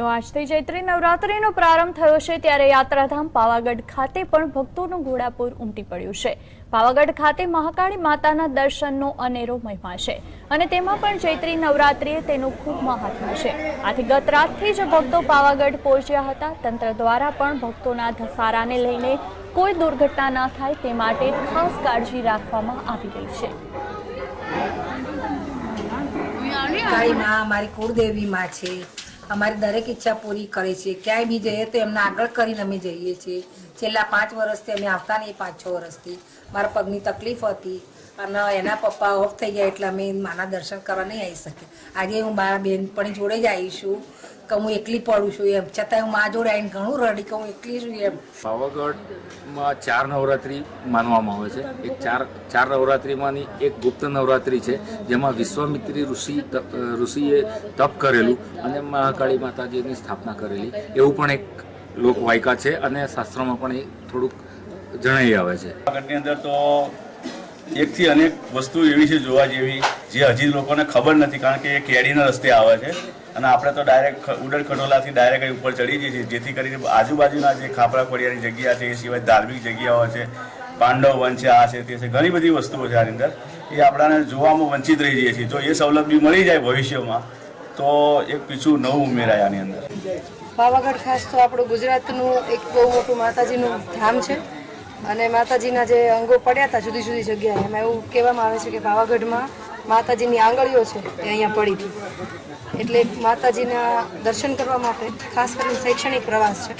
તો આજથી ચૈત્રી નવરાત્રિનો પ્રારંભ થયો છે ત્યારે યાત્રાધામ પાવાગઢ ખાતે પણ ભક્તોનું ઘોડાપુર ઉમટી પડ્યું છે. પાવાગઢ ખાતે મહાકાળી માતાના દર્શનનો અનેરો મહિમા છે અને તેમાં પણ ચૈત્રી નવરાત્રિએ તેનું ખૂબ મહાત્મ્ય છે. આથી ગત રાતથી જ ભક્તો પાવાગઢ પહોંચ્યા હતા. તંત્ર દ્વારા પણ ભક્તોના ધસારાને લઈને કોઈ દુર્ઘટના ન થાય તે માટે ખાસ કાળજી રાખવામાં આવી રહી છે. કાળી માં, મારી કુળદેવી માં છે. અમારી દરેક ઈચ્છા પૂરી કરે છે. ક્યાંય બી જઈએ તો એમને આગળ કરીને અમે જઈએ છીએ. છેલ્લા પાંચ વર્ષથી અમે આવતા નહીં, પાંચ છ વર્ષથી. મારા પગની તકલીફ હતી. અને એના પપ્પા ઓફ થઈ ગયા એટલે અમે માના દર્શન કરવા નહીં આવી શકીએ. આજે હું મારા બેનપણી જોડે જ આવીશું કે હું એકલી પડું છું એમ. છતાં હું મા જોડે આવીને ઘણું રડી કે હું એકલી છું એમ. પાવાગઢમાં ચાર નવરાત્રિ માનવામાં આવે છે. એક ચાર ચાર નવરાત્રિમાંની એક ગુપ્ત નવરાત્રિ છે જેમાં વિશ્વામિત્રી ઋષિ ઋષિએ તપ કરેલું અને મહાકાળી માતાજીની સ્થાપના કરેલી. એવું પણ એક લોકવાયકા છે અને શાસ્ત્રોમાં પણ એ થોડુંક જણાઈ આવે છે. આગળની અંદર તો એકથી અનેક વસ્તુ એવી છે જોવા જેવી, જે હજી લોકોને ખબર નથી, કારણ કે એ કેરીના રસ્તે આવે છે. અને આપણે તો ડાયરેક્ટ ઉડર ખટોલાથી ડાયરેક્ટ અહીં ઉપર ચડી જઈએ છીએ, જેથી કરીને આજુબાજુના જે ખાપરા ખોડિયાની જગ્યા છે, એ સિવાય ધાર્મિક જગ્યાઓ છે, પાંડવ વન છે, આ છે, તે છે, ઘણી બધી વસ્તુઓ છે આની અંદર. એ આપણાને જોવામાં વંચિત રહી જઈએ છીએ. જો એ સવલત બી મળી જાય ભવિષ્યમાં, તો એક પીછું નવું ઉમેરાય આની અંદર. પાવાગઢ ખાસ તો આપણું ગુજરાતનું એક બહુ મોટું માતાજીનું ધામ છે. અને માતાજીના જે અંગો પડ્યા હતા જુદી જુદી જગ્યાએ, એમાં એવું કહેવામાં આવે છે કે પાવાગઢમાં માતાજીની આંગળીઓ છે એ અહીંયા પડી હતી. એટલે માતાજીના દર્શન કરવા માટે ખાસ કરીને શૈક્ષણિક પ્રવાસ છે.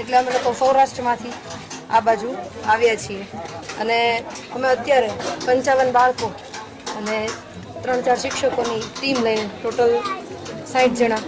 એટલે અમે લોકો સૌરાષ્ટ્રમાંથી આ બાજુ આવ્યા છીએ. અને અમે અત્યારે પંચાવન બાળકો અને ત્રણ ચાર શિક્ષકોની ટીમ લઈને ટોટલ સાઠ જણા